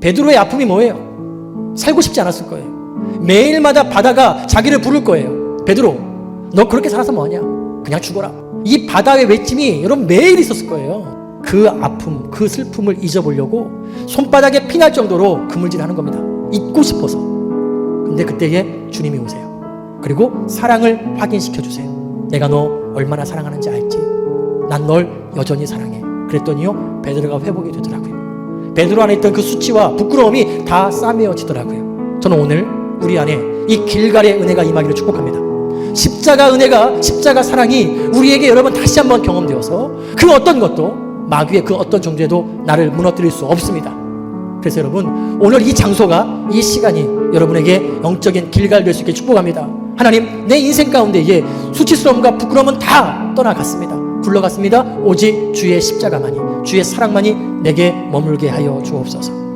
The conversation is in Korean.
베드로의 아픔이 뭐예요? 살고 싶지 않았을 거예요. 매일마다 바다가 자기를 부를 거예요. 베드로, 너 그렇게 살아서 뭐하냐? 그냥 죽어라. 이 바다의 외침이 여러분 매일 있었을 거예요. 그 아픔, 그 슬픔을 잊어보려고 손바닥에 피날 정도로 그물질하는 겁니다. 잊고 싶어서. 근데 그때에 주님이 오세요. 그리고 사랑을 확인시켜 주세요. 내가 너 얼마나 사랑하는지 알지? 난 널 여전히 사랑해. 그랬더니요, 베드로가 회복이 되더라고요. 베드로 안에 있던 그 수치와 부끄러움이 다 싸매어지더라고요. 저는 오늘 우리 안에 이 길갈의 은혜가 임하기를 축복합니다. 십자가 은혜가 십자가 사랑이 우리에게 여러분 다시 한번 경험되어서 그 어떤 것도 마귀의 그 어떤 존재도 나를 무너뜨릴 수 없습니다. 그래서 여러분 오늘 이 장소가 이 시간이 여러분에게 영적인 길갈 될 수 있게 축복합니다. 하나님 내 인생 가운데에 수치스러움과 부끄러움은 다 떠나갔습니다. 굴러갔습니다. 오직 주의 십자가만이 주의 사랑만이 내게 머물게 하여 주옵소서.